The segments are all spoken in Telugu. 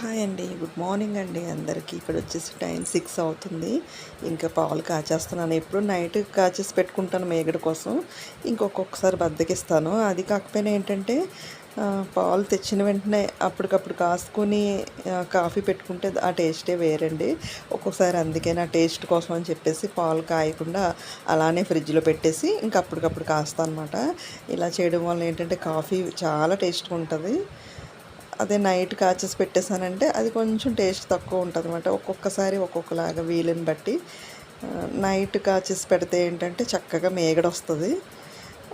హాయ్ అండి. గుడ్ మార్నింగ్ అండి అందరికీ. ఇక్కడ వచ్చేసి టైం సిక్స్ అవుతుంది. ఇంకా పాలు కాచేస్తున్నాను. ఎప్పుడు నైట్ కాచేసి పెట్టుకుంటాను మేగడ కోసం. ఇంకొకసారి బద్దకిస్తాను. అది కాకపోయినా ఏంటంటే పాలు తెచ్చిన వెంటనే అప్పటికప్పుడు కాసుకొని కాఫీ పెట్టుకుంటే ఆ టేస్టే వేరండి. ఒక్కొక్కసారి అందుకే నా టేస్ట్ కోసం అని చెప్పేసి పాలు కాయకుండా అలానే ఫ్రిడ్జ్లో పెట్టేసి ఇంకా అప్పటికప్పుడు కాస్తాను అనమాట ఇలా చేయడం వల్ల ఏంటంటే కాఫీ చాలా టేస్ట్గా ఉంటుంది. అదే నైట్ కాచేసి పెట్టేసానంటే అది కొంచెం టేస్ట్ తక్కువ ఉంటుంది అనమాట ఒక్కొక్కసారి ఒక్కొక్కలాగా వీలుని బట్టి నైట్ కాచేసి పెడితే ఏంటంటే చక్కగా మేగడ వస్తుంది.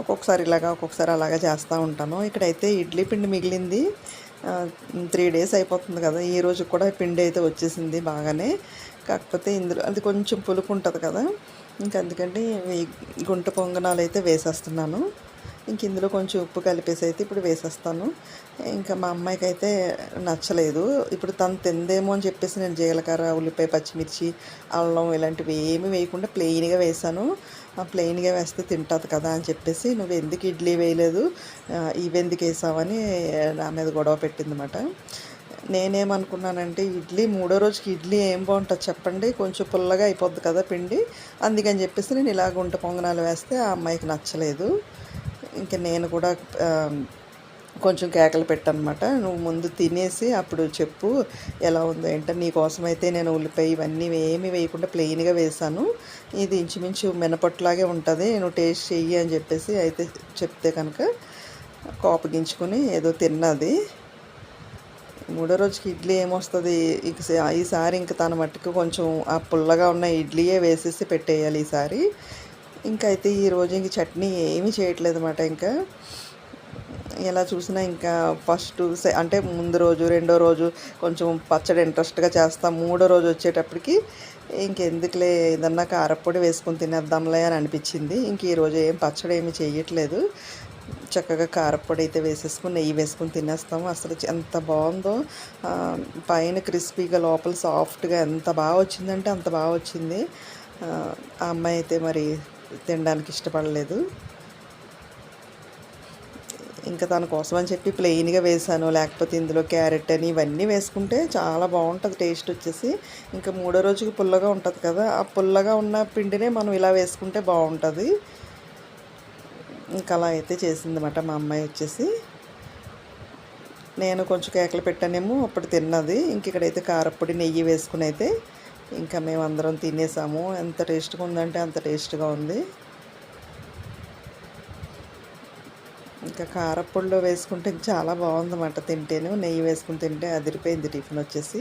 ఒక్కొక్కసారి ఇలాగా ఒక్కొక్కసారి అలాగా చేస్తూ ఉంటాను. ఇక్కడైతే ఇడ్లీ పిండి మిగిలింది. త్రీ డేస్ అయిపోతుంది కదా ఈ రోజు కూడా పిండి అయితే వచ్చేసింది బాగానే. కాకపోతే ఇందులో అది కొంచెం పులుపు ఉంటుంది కదా ఇంక అందుకని ఈ గుంట పొంగనాలు అయితే వేసేస్తున్నాను. ఇంక ఇందులో కొంచెం ఉప్పు కలిపేసి అయితే ఇప్పుడు వేసేస్తాను. ఇంకా మా అమ్మాయికి అయితే నచ్చలేదు. ఇప్పుడు తను తిందేమో అని చెప్పేసి నేను జీలకర్ర ఉల్లిపాయ పచ్చిమిర్చి అల్లం ఇలాంటివి ఏమీ వేయకుండా ప్లెయిన్గా వేసాను ఆ ప్లెయిన్గా వేస్తే తింటుంది కదా అని చెప్పేసి నువ్వు ఎందుకు ఇడ్లీ వేయలేదు? ఇవెందుకు వేసావని నా మీద గొడవ పెట్టిందన్నమాట. నేనేమనుకున్నానంటే ఇడ్లీ మూడో రోజుకి ఇడ్లీ ఏం బాగుంటుంది చెప్పండి. కొంచెం పుల్లగా అయిపోద్ది కదా పిండి. అందుకని చెప్పేసి నేను ఇలా గుంట పొంగనాలు వేస్తే ఆ అమ్మాయికి నచ్చలేదు. ఇంకా నేను కూడా కొంచెం కేకలు పెట్టనమాట నువ్వు ముందు తినేసి అప్పుడు చెప్పు ఎలా ఉందో ఏంటో. నీకోసం అయితే నేను ఉల్లిపాయ ఇవన్నీ ఏమి వేయకుండా ప్లెయిన్గా వేసాను ఇది ఇంచుమించు మినపట్లాగే ఉంటుంది. నువ్వు టేస్ట్ చెయ్యి అని చెప్పేసి అయితే చెప్తే కనుక కోపగించుకుని ఏదో తిన్నది. మూడో రోజుకి ఇడ్లీ ఏమొస్తుంది? ఇక ఈసారి ఇంక తన మట్టుకు కొంచెం ఆ పుల్లగా ఉన్న ఇడ్లీయే వేసేసి పెట్టేయాలి ఈసారి. ఇంకా అయితే ఈరోజు ఇంక చట్నీ ఏమీ చేయట్లేదు అనమాట ఇంకా. ఎలా చూసినా ఇంకా ఫస్ట్ అంటే ముందు రోజు రెండో రోజు కొంచెం పచ్చడి ఇంట్రెస్ట్గా చేస్తాం మూడో రోజు వచ్చేటప్పటికి ఇంకెందుకులే ఏదన్నా కారపొడి వేసుకొని తినేద్దాంలే అని అనిపించింది. ఇంక ఈరోజు ఏం పచ్చడి ఏమి చేయట్లేదు. చక్కగా కారపొడి అయితే వేసేసుకుని నెయ్యి వేసుకుని తినేస్తాము. అసలు ఎంత బాగుందో. పైన క్రిస్పీగా లోపల సాఫ్ట్గా ఎంత బాగా వచ్చిందంటే అంత బాగా వచ్చింది. ఆ అమ్మాయి అయితే మరి తినడానికి ఇష్టపడలేదు. ఇంకా తన కోసం అని చెప్పి ప్లెయిన్గా వేసాను లేకపోతే ఇందులో క్యారెట్ అని ఇవన్నీ వేసుకుంటే చాలా బాగుంటుంది టేస్ట్ వచ్చేసి. ఇంకా మూడో రోజుకి పుల్లగా ఉంటుంది కదా ఆ పుల్లగా ఉన్న పిండినే మనం ఇలా వేసుకుంటే బాగుంటుంది. ఇంకా అలా అయితే చేసిందన్నమాట మా అమ్మాయి వచ్చేసి. నేను కొంచెం కేకలు పెట్టానేమో అప్పుడు తిన్నది. ఇంక ఇక్కడైతే కారప్పొడి నెయ్యి వేసుకుని అయితే ఇంకా మేము అందరం తినేసాము. ఎంత టేస్ట్గా ఉందంటే అంత టేస్ట్గా ఉంది. ఇంకా కారప్పొడిలో వేసుకుంటే చాలా బాగుందన్నమాట తింటేను. నెయ్యి వేసుకుని తింటే అదిరిపోయింది టిఫిన్ వచ్చేసి.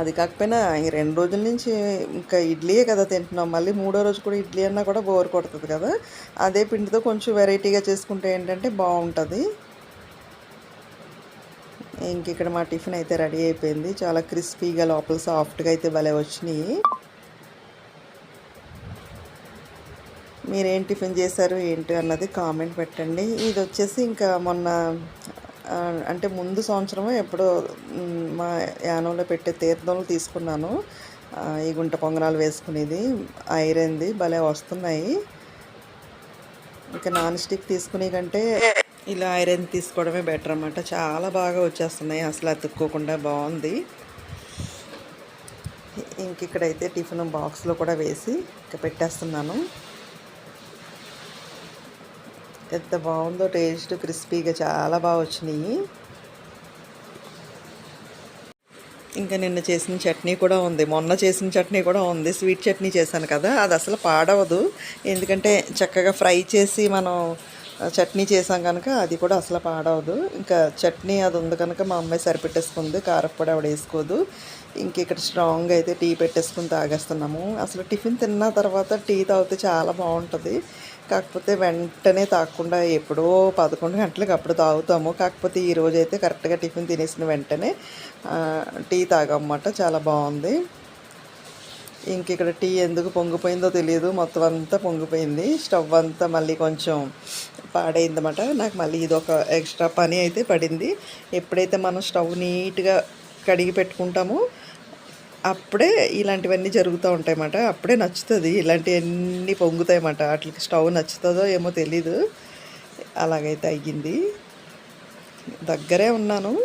అది కాకపోయినా ఈ రెండు రోజుల నుంచి ఇంకా ఇడ్లీయే కదా తింటున్నాం. మళ్ళీ మూడో రోజు కూడా ఇడ్లీ అన్నా కూడా బోర్ కొడుతుంది కదా. అదే పిండితో కొంచెం వెరైటీగా చేసుకుంటే ఏంటంటే బాగుంటుంది. ఇంక ఇక్కడ మా టిఫిన్ అయితే రెడీ అయిపోయింది. చాలా క్రిస్పీగా లోపల సాఫ్ట్గా అయితే భలే వచ్చినాయి. మీరేం టిఫిన్ చేశారు ఏంటి అన్నది కామెంట్ పెట్టండి. ఇది వచ్చేసి ఇంకా మొన్న అంటే ముందు సంవత్సరమే ఎప్పుడో మా యానంలో పెట్టే తీర్థంలో తీసుకున్నాను. ఈ గుంట పొంగనాలు వేసుకునేది. ఐరన్ది భలే వస్తున్నాయి. ఇంకా నాన్ స్టిక్ తీసుకునే కంటే ఇలా ఐరన్ తీసుకోవడమే బెటర్ అనమాట చాలా బాగా వచ్చేస్తున్నాయి. అసలు అతుక్కోకుండా బాగుంది. ఇంక ఇక్కడైతే టిఫిన్ బాక్స్లో కూడా వేసి ఇంకా పెట్టేస్తున్నాను. ఎంత బాగుందో టేస్ట్ క్రిస్పీగా చాలా బాగా వచ్చినాయి. ఇంకా నిన్న చేసిన చట్నీ కూడా ఉంది. మొన్న చేసిన చట్నీ కూడా ఉంది. స్వీట్ చట్నీ చేశాను కదా. అది అసలు పాడవదు. ఎందుకంటే చక్కగా ఫ్రై చేసి మనం చట్నీ చేసాం కనుక అది కూడా అసలు పాడవదు. ఇంకా చట్నీ అది ఉంది కనుక మా అమ్మాయి సరిపెట్టేసుకుంది. కారప్పొడి ఆవిడ వేసుకోదు. ఇంక ఇక్కడ స్ట్రాంగ్ అయితే టీ పెట్టేసుకుని తాగేస్తున్నాము. అసలు టిఫిన్ తిన్న తర్వాత టీ తాగితే చాలా బాగుంటుంది. కాకపోతే వెంటనే తాగకుండా ఎప్పుడో పదకొండు గంటలకు అప్పుడు తాగుతాము. కాకపోతే ఈరోజైతే అయితే కరెక్ట్గా టిఫిన్ తినేసిన వెంటనే టీ తాగమాట చాలా బాగుంది. ఇంక ఇక్కడ టీ ఎందుకు పొంగిపోయిందో తెలియదు. మొత్తం అంతా పొంగిపోయింది. స్టవ్ అంతా మళ్ళీ కొంచెం పాడైందన్నమాట. నాకు మళ్ళీ ఇది ఒక ఎక్స్ట్రా పని అయితే పడింది. ఎప్పుడైతే మనం స్టవ్ నీట్గా కడిగి పెట్టుకుంటామో అప్పుడే ఇలాంటివన్నీ జరుగుతూ ఉంటాయన్నమాట. అప్పుడే నచ్చుతుంది. ఇలాంటివన్నీ పొంగుతాయన్నమాట. వాటికి స్టవ్ నచ్చుతుందో ఏమో తెలీదు. అలాగైతే అయ్యింది. దగ్గరే ఉన్నాను.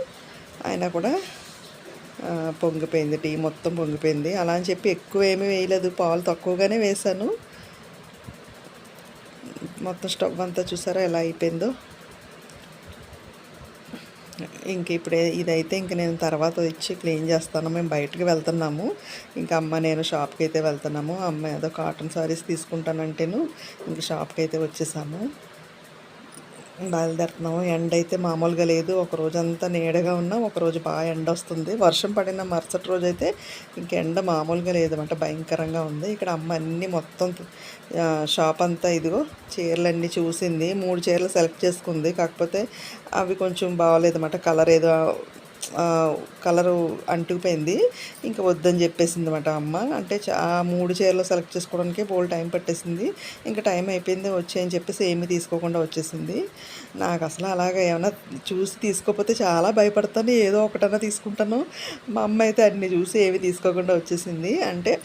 అయినా కూడా పొంగిపోయింది టీ మొత్తం పొంగిపోయింది. అలా అని చెప్పి ఎక్కువ ఏమీ వేయలేదు. పాలు తక్కువగానే వేసాను మొత్తం స్టవ్ అంతా చూసారా ఎలా అయిపోయిందో? ఇంక ఇప్పుడు ఇదైతే ఇంక నేను తర్వాత వచ్చి క్లీన్ చేస్తాను. మేము బయటకు వెళ్తున్నాము. ఇంకా అమ్మ నేను షాప్కి అయితే వెళ్తున్నాము. అమ్మ ఏదో కాటన్ సారీస్ తీసుకుంటానంటేను ఇంక షాప్కి అయితే వచ్చేసాము. బయలుదేరుతున్నాము. ఎండ అయితే మామూలుగా లేదు. ఒక రోజంతా నీడగా ఉన్నా. ఒకరోజు బాగా ఎండ వస్తుంది. వర్షం పడిన మరుసటి రోజు అయితే ఇంక ఎండ మామూలుగా లేదన్నమాట భయంకరంగా ఉంది. ఇక్కడ అమ్మ అన్ని మొత్తం షాప్ అంతా ఇదిగో చీరలన్నీ చూసింది. మూడు చీరలు సెలెక్ట్ చేసుకుంది. కాకపోతే అవి కొంచెం బాగాలేదన్నమాట కలర్ ఏదో కలరు అంటుకుపోయింది. ఇంకా వద్దని చెప్పేసింది అనమాట అమ్మ. అంటే చా- ఆ మూడు చీరలు సెలెక్ట్ చేసుకోవడానికి బోల్ టైం పట్టేసింది. ఇంకా టైం అయిపోయింది వచ్చేయని చెప్పేసి ఏమీ తీసుకోకుండా వచ్చేసింది. నాకు అసలు అలాగా ఏమైనా చూసి తీసుకోకపోతే చాలా భయపడతాను ఏదో ఒకటన్నా తీసుకుంటాను. మా అమ్మ అయితే అన్ని చూసి ఏమి తీసుకోకుండా వచ్చేసింది. అంటే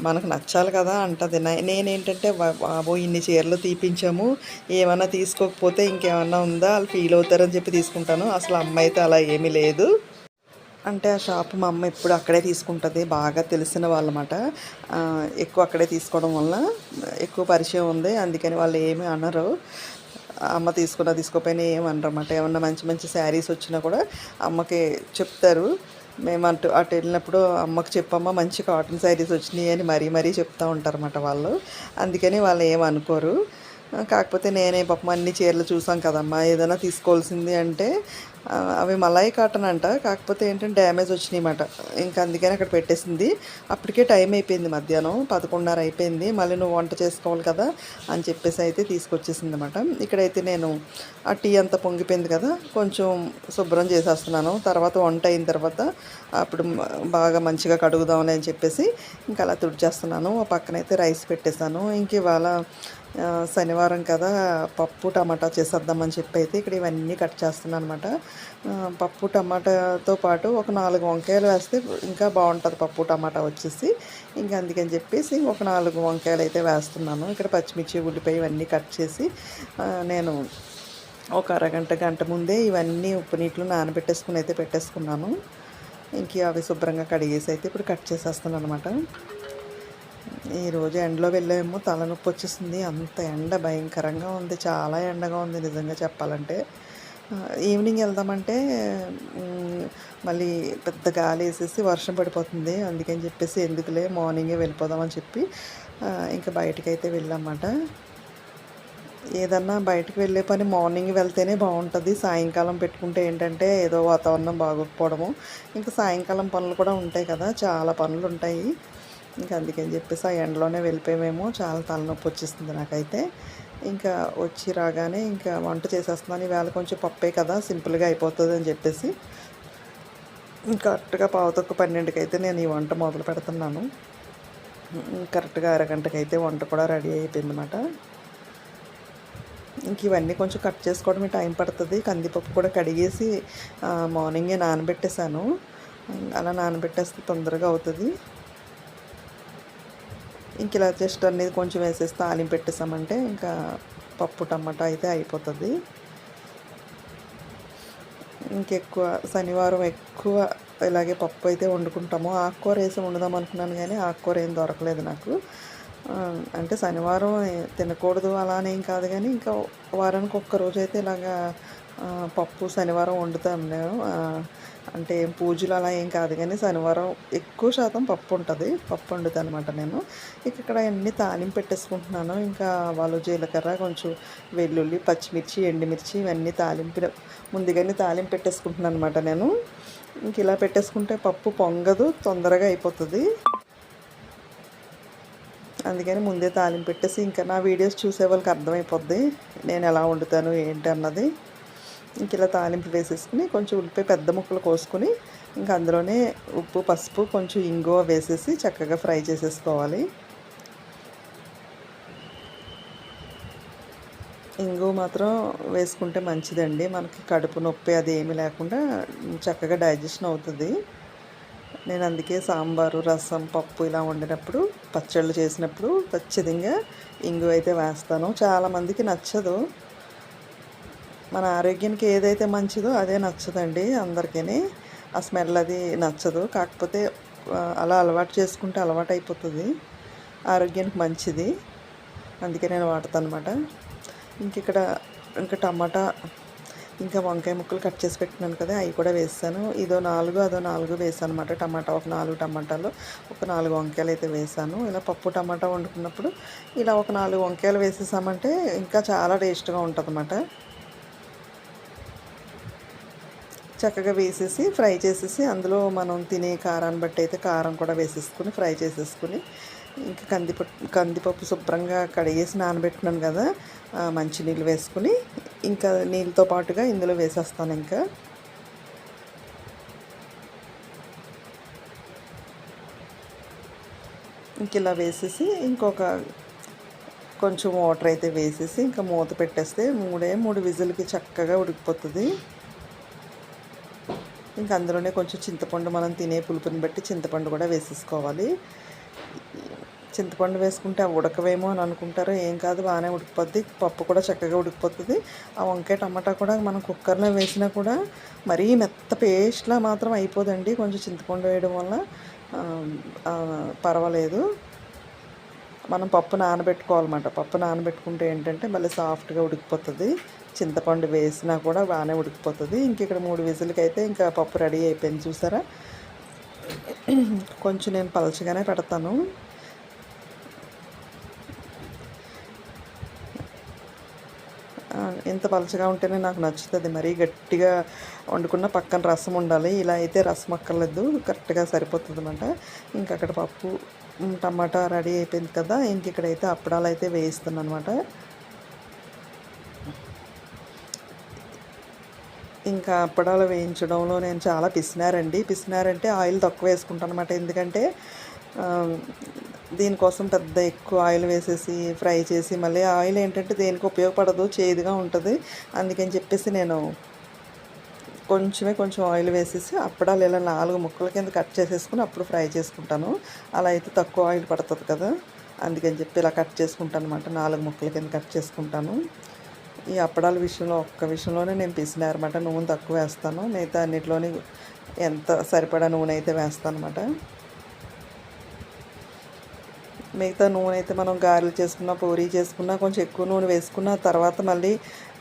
మనకు నచ్చాలి కదా అంటది. నేనేంటంటే బాబో ఇన్ని చీరలు తీపించాము. ఏమైనా తీసుకోకపోతే ఇంకేమన్నా ఉందా? వాళ్ళు ఫీల్ అవుతారని చెప్పి తీసుకుంటాను. అసలు అమ్మ అయితే అలా ఏమీ లేదు. అంటే ఆ షాప్ మా అమ్మ ఎప్పుడు అక్కడే తీసుకుంటుంది బాగా తెలిసిన వాళ్ళమాట. ఎక్కువ అక్కడే తీసుకోవడం వల్ల ఎక్కువ పరిచయం ఉంది అందుకని వాళ్ళు ఏమీ అనరు. అమ్మ తీసుకున్నా తీసుకోపోయినా ఏమనరు అనరు అన్నమాట ఏమన్నా మంచి మంచి శారీస్ వచ్చినా కూడా అమ్మకి చెప్తారు. మేము అటు అటు వెళ్ళినప్పుడు అమ్మకి చెప్పమ్మ మంచి కాటన్ శారీస్ వచ్చినాయి అని మరీ మరీ చెప్తూ ఉంటారు అనమాట వాళ్ళు. అందుకని వాళ్ళు ఏమనుకోరు అనుకోరు. కాకపోతే నేనే పాపం అన్ని చీరలు చూసాం కదమ్మా. ఏదైనా తీసుకోవాల్సింది అంటే అవి మలాయి కాటన్ అంట. కాకపోతే ఏంటంటే డ్యామేజ్ వచ్చినాయి ఇంకా అందుకని అక్కడ పెట్టేసింది. అప్పటికే టైం అయిపోయింది మధ్యాహ్నం. పదకొండున్నర అయిపోయింది. మళ్ళీ నువ్వు వంట చేసుకోవాలి కదా అని చెప్పేసి అయితే తీసుకొచ్చేసింది అనమాట ఇక్కడైతే నేను ఆ టీ అంతా పొంగిపోయింది కదా కొంచెం శుభ్రం చేసేస్తున్నాను. తర్వాత వంట అయిన తర్వాత అప్పుడు బాగా మంచిగా కడుగుదామని అని చెప్పేసి ఇంకా అలా తుడిచేస్తున్నాను. ఆ పక్కనైతే రైస్ పెట్టేశాను. ఇంక ఇవాళ శనివారం కదా పప్పు టమాటా చేసేద్దామని చెప్పి అయితే ఇక్కడ ఇవన్నీ కట్ చేస్తున్నాను అనమాట పప్పు టమాటాతో పాటు ఒక నాలుగు వంకాయలు వేస్తే ఇంకా బాగుంటుంది పప్పు టమాటా వచ్చేసి. ఇంకా అందుకని చెప్పేసి ఒక నాలుగు వంకాయలు అయితే వేస్తున్నాను. ఇక్కడ పచ్చిమిర్చి ఉల్లిపాయ ఇవన్నీ కట్ చేసి నేను ఒక అరగంట గంట ముందే ఇవన్నీ ఉప్పు నీటిలో నానబెట్టేసుకుని అయితే పెట్టేసుకున్నాను. ఇంక అవి శుభ్రంగా కడిగేసి అయితే ఇప్పుడు కట్ చేసేస్తున్నాను అనమాట ఈరోజు ఎండలో వెళ్ళాము తలనొప్పి వచ్చేసింది. అంత ఎండ భయంకరంగా ఉంది. చాలా ఎండగా ఉంది నిజంగా చెప్పాలంటే. ఈవినింగ్ వెళ్దామంటే మళ్ళీ పెద్ద గాలి వేసేసి వర్షం పడిపోతుంది. అందుకని చెప్పేసి ఎందుకులే మార్నింగే వెళ్ళిపోదామని చెప్పి ఇంకా బయటకైతే అయితే వెళ్ళామన్నమాట. ఏదన్నా బయటకు వెళ్ళే పని మార్నింగ్ వెళ్తేనే బాగుంటుంది. సాయంకాలం పెట్టుకుంటే ఏంటంటే ఏదో వాతావరణం బాగోకపోవడము. ఇంకా సాయంకాలం పనులు కూడా ఉంటాయి కదా. చాలా పనులు ఉంటాయి. ఇంకా అందుకని చెప్పేసి ఆ ఎండలోనే వెళ్ళిపోయామేమో చాలా తలనొప్పి వచ్చేస్తుంది నాకైతే. ఇంకా వచ్చి రాగానే ఇంకా వంట చేసేస్తున్నాను. ఈవేళ కొంచెం పప్పే కదా సింపుల్గా అయిపోతుంది అని చెప్పేసి. కరెక్ట్గా పావుతొక్క పన్నెండుకి అయితే నేను ఈ వంట మొదలు పెడుతున్నాను. కరెక్ట్గా అరగంటకి అయితే వంట కూడా రెడీ అయిపోయిందన్నమాట. ఇంక ఇవన్నీ కొంచెం కట్ చేసుకోవడమే టైం పడుతుంది. కందిపప్పు కూడా కడిగేసి మార్నింగే నానబెట్టేశాను. అలా నానబెట్టేస్తే తొందరగా అవుతుంది. ఇంక ఇలా జస్ట్ అనేది కొంచెం వేసేసి తాలింపు పెట్టేసామంటే ఇంకా పప్పు టమాటా అయితే అయిపోతుంది. ఇంకెక్కువ శనివారం ఎక్కువ ఇలాగే పప్పు అయితే వండుకుంటాము. ఆకుకూర వేసి వండుదాం అనుకున్నాను కానీ ఆకుకూర ఏం దొరకలేదు నాకు. అంటే శనివారం తినకూడదు అలా అని ఏం కాదు కానీ ఇంకా వారానికి ఒక్క రోజు అయితే ఇలాగా పప్పు శనివారం వండుతాం నేను. అంటే ఏం పూజలు అలా ఏం కాదు కానీ శనివారం ఎక్కువ శాతం పప్పు ఉంటుంది. పప్పు వండుతాను అనమాట నేను. ఇక ఇక్కడ అన్ని తాలింపు పెట్టేసుకుంటున్నాను. ఇంకా వాళ్ళు జీలకర్ర కొంచెం వెల్లుల్లి పచ్చిమిర్చి ఎండుమిర్చి ఇవన్నీ తాలింపు ముందుగానే తాలింపు పెట్టేసుకుంటున్నాను అనమాట నేను. ఇంక ఇలా పెట్టేసుకుంటే పప్పు పొంగదు తొందరగా అయిపోతుంది. అందుకని ముందే తాలింపు పెట్టేసి ఇంకా నా వీడియోస్ చూసే వాళ్ళకి అర్థమైపోద్ది. నేను ఎలా వండుతాను ఏంటి అన్నది. ఇంక ఇలా తాలింపు వేసేసుకుని కొంచెం ఉల్లిపాయ పెద్ద ముక్కలు కోసుకుని ఇంకా అందులోనే ఉప్పు పసుపు కొంచెం ఇంగువ వేసేసి చక్కగా ఫ్రై చేసేసుకోవాలి. ఇంగువ మాత్రం వేసుకుంటే మంచిదండి. మనకి కడుపు నొప్పి అది ఏమీ లేకుండా చక్కగా డైజెషన్ అవుతుంది. నేను అందుకే సాంబారు రసం పప్పు ఇలా వండినప్పుడు పచ్చళ్ళు చేసినప్పుడు ఖచ్చితంగా ఇంగువ అయితే వేస్తాను. చాలామందికి నచ్చదు. మన ఆరోగ్యానికి ఏదైతే మంచిదో అదే నచ్చదండి అందరికీ ఆ స్మెల్ అది నచ్చదు. కాకపోతే అలా అలవాటు చేసుకుంటే అలవాటు అయిపోతుంది. ఆరోగ్యానికి మంచిది. అందుకే నేను వాడతాను అనమాట ఇంక ఇక్కడ ఇంకా టమాటా ఇంకా వంకాయ ముక్కలు కట్ చేసి పెట్టినాను కదా అవి కూడా వేసాను ఇదో నాలుగు అదో నాలుగు వేసాను అనమాట టమాటా ఒక నాలుగు టమాటాలు ఒక నాలుగు వంకాయలు అయితే వేసాను. ఇలా పప్పు టమాటా వండుకున్నప్పుడు ఇలా ఒక నాలుగు వంకాయలు వేసేసామంటే ఇంకా చాలా టేస్ట్గా ఉంటుంది అన్నమాట చక్కగా వేసేసి ఫ్రై చేసేసి అందులో మనం తినే కారాన్ని బట్టి అయితే కారం కూడా వేసేసుకుని ఫ్రై చేసేసుకుని ఇంకా కందిపప్పు కందిపప్పు శుభ్రంగా కడిగేసి నానబెట్టినాను కదా మంచినీళ్ళు వేసుకుని ఇంకా నీళ్ళతో పాటుగా ఇందులో వేసేస్తాను ఇంకా. ఇంక ఇలా వేసేసి ఇంకొక కొంచెం వాటర్ అయితే వేసేసి ఇంకా మూత పెట్టేస్తే మూడే మూడు విజిల్కి చక్కగా ఉడికిపోతుంది. ఇంకా అందులోనే కొంచెం చింతపండు మనం తినే పులుపుని బట్టి చింతపండు కూడా వేసేసుకోవాలి. చింతపండు వేసుకుంటే అవి ఉడకవేమో అని అనుకుంటారు ఏం కాదు బాగానే ఉడికిపోద్ది. పప్పు కూడా చక్కగా ఉడికిపోతుంది. ఆ వంకాయ టమాటా కూడా మనం కుక్కర్లో వేసినా కూడా మరీ మెత్త పేస్ట్లా మాత్రం అయిపోదండి. కొంచెం చింతపండు వేయడం వల్ల పర్వాలేదు. మనం పప్పు నానబెట్టుకోవాలన్నమాట. పప్పు నానబెట్టుకుంటే ఏంటంటే మళ్ళీ సాఫ్ట్గా ఉడికిపోతుంది. చింతపండు వేసినా కూడా బాగానే ఉడికిపోతుంది. ఇంక ఇక్కడ మూడు విజిల్కి అయితే ఇంకా పప్పు రెడీ అయిపోయింది చూసారా? కొంచెం నేను పలచగానే పెడతాను. ఇంత పలచగా ఉంటేనే నాకు నచ్చుతుంది. మరీ గట్టిగా వండుకున్న పక్కన రసం ఉండాలి. ఇలా అయితే రసం అక్కర్లేదు. కరెక్ట్గా సరిపోతుంది అనమాట ఇంకా అక్కడ పప్పు టమాటా రెడీ అయిపోయింది కదా. ఇంక ఇక్కడైతే అప్పడాలు అయితే వేయిస్తున్నాను అనమాట ఇంకా అప్పడాలు వేయించడంలో నేను చాలా పిసినారండి. పిసినారంటే ఆయిల్ తక్కువ వేసుకుంటాను అనమాట ఎందుకంటే దీనికోసం పెద్ద ఎక్కువ ఆయిల్ వేసేసి ఫ్రై చేసి మళ్ళీ ఆయిల్ ఏంటంటే దేనికి ఉపయోగపడదు చేదుగా ఉంటుంది. అందుకని చెప్పేసి నేను కొంచెమే కొంచెం ఆయిల్ వేసేసి అప్పడాలు ఇలా నాలుగు ముక్కల కింద కట్ చేసేసుకుని అప్పుడు ఫ్రై చేసుకుంటాను. అలా అయితే తక్కువ ఆయిల్ పడుతుంది కదా. అందుకని చెప్పి ఇలా కట్ చేసుకుంటాను అనమాట నాలుగు ముక్కల కింద కట్ చేసుకుంటాను. ఈ అప్పడాల విషయంలో ఒక్క విషయంలోనే నేను పిసినారనమాట నూనె తక్కువ వేస్తాను. మిగతా అన్నిటిలోని ఎంత సరిపడా నూనె అయితే వేస్తాను అనమాట మిగతా నూనె అయితే మనం గారెలు చేసుకున్నా పూరీ చేసుకున్నా కొంచెం ఎక్కువ నూనె వేసుకున్న తర్వాత మళ్ళీ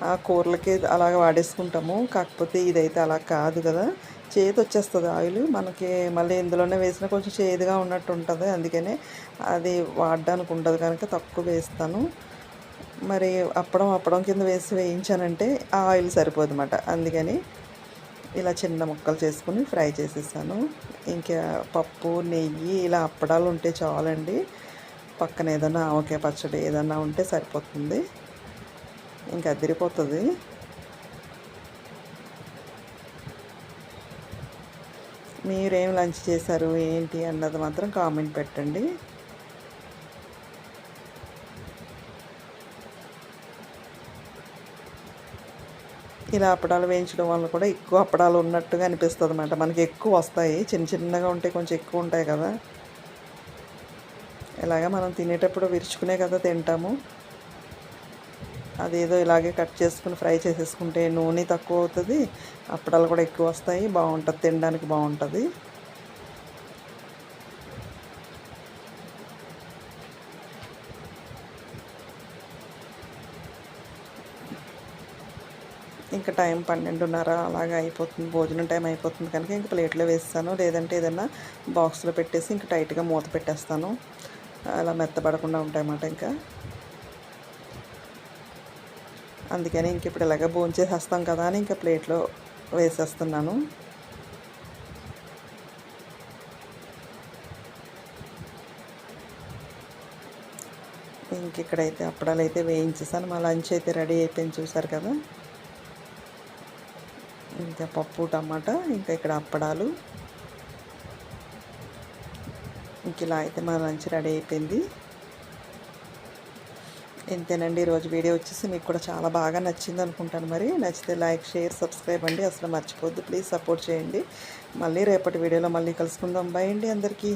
ఆ కూరలకి అలాగ వాడేసుకుంటాము. కాకపోతే ఇదైతే అలా కాదు కదా. చేతి వచ్చేస్తుంది ఆయిల్. మనకి మళ్ళీ ఇందులోనే వేసినా కొంచెం చేదుగా ఉన్నట్టు ఉంటుంది అందుకనే అది వాడడానికి ఉండదు కనుక తక్కువ వేస్తాను. మరి అప్పడం అప్పడం కింద వేసి వేయించానంటే ఆ ఆయిల్ సరిపోదు అన్నమాట అందుకని ఇలా చిన్న ముక్కలు చేసుకుని ఫ్రై చేసేసాను. ఇంకా పప్పు నెయ్యి ఇలా అప్పడాలు ఉంటే చాలండి. పక్కన ఏదైనా ఆవకాయ పచ్చడి ఏదైనా ఉంటే సరిపోతుంది. ఇంకా అదిరిపోతుంది. మీరేం లంచ్ చేశారు? ఏంటి అన్నది మాత్రం కామెంట్ పెట్టండి. ఇలా అప్పడాలు వేయించడం వల్ల కూడా ఎక్కువ అప్పడాలు ఉన్నట్టుగా అనిపిస్తుంది అనమాట మనకి ఎక్కువ వస్తాయి. చిన్న చిన్నగా ఉంటే కొంచెం ఎక్కువ ఉంటాయి కదా. ఇలాగ మనం తినేటప్పుడు విరుచుకునే కదా తింటాము. అదేదో ఇలాగే కట్ చేసుకుని ఫ్రై చేసేసుకుంటే నూనె తక్కువ అవుతుంది. అప్పడాలు కూడా ఎక్కువ వస్తాయి. బాగుంటుంది. తినడానికి బాగుంటుంది. ఇంకా టైం పన్నెండున్నర అలాగా అయిపోతుంది. భోజనం టైం అయిపోతుంది కనుక ఇంక ప్లేట్లో వేస్తాను. లేదంటే ఏదన్నా బాక్స్లో పెట్టేసి ఇంకా టైట్గా మూత పెట్టేస్తాను. అలా మెత్తపడకుండా ఉంటాయన్నమాట ఇంకా. అందుకని ఇంక ఇప్పుడు ఇలాగ భోంచేసేస్తాం కదా అని ఇంకా ప్లేట్లో వేసేస్తున్నాను. ఇంక ఇక్కడైతే అప్పడాలు అయితే వేయించేసాను. మా లంచ్ అయితే రెడీ అయిపోయింది చూసారు కదా. ఇంకా పప్పు టమాటా ఇంకా ఇక్కడ అప్పడాలు. ఇంక ఇలా అయితే మన లంచ్ రెడీ అయిపోయింది. ఇంతేనండి ఈరోజు వీడియో వచ్చేసి మీకు కూడా చాలా బాగా నచ్చింది అనుకుంటాను మరి. నచ్చితే లైక్ షేర్ సబ్స్క్రైబ్ అండి. అసలు మర్చిపోద్దు ప్లీజ్ సపోర్ట్ చేయండి. మళ్ళీ రేపటి వీడియోలో మళ్ళీ కలుసుకుందాం. బాయ్ అండి అందరికీ.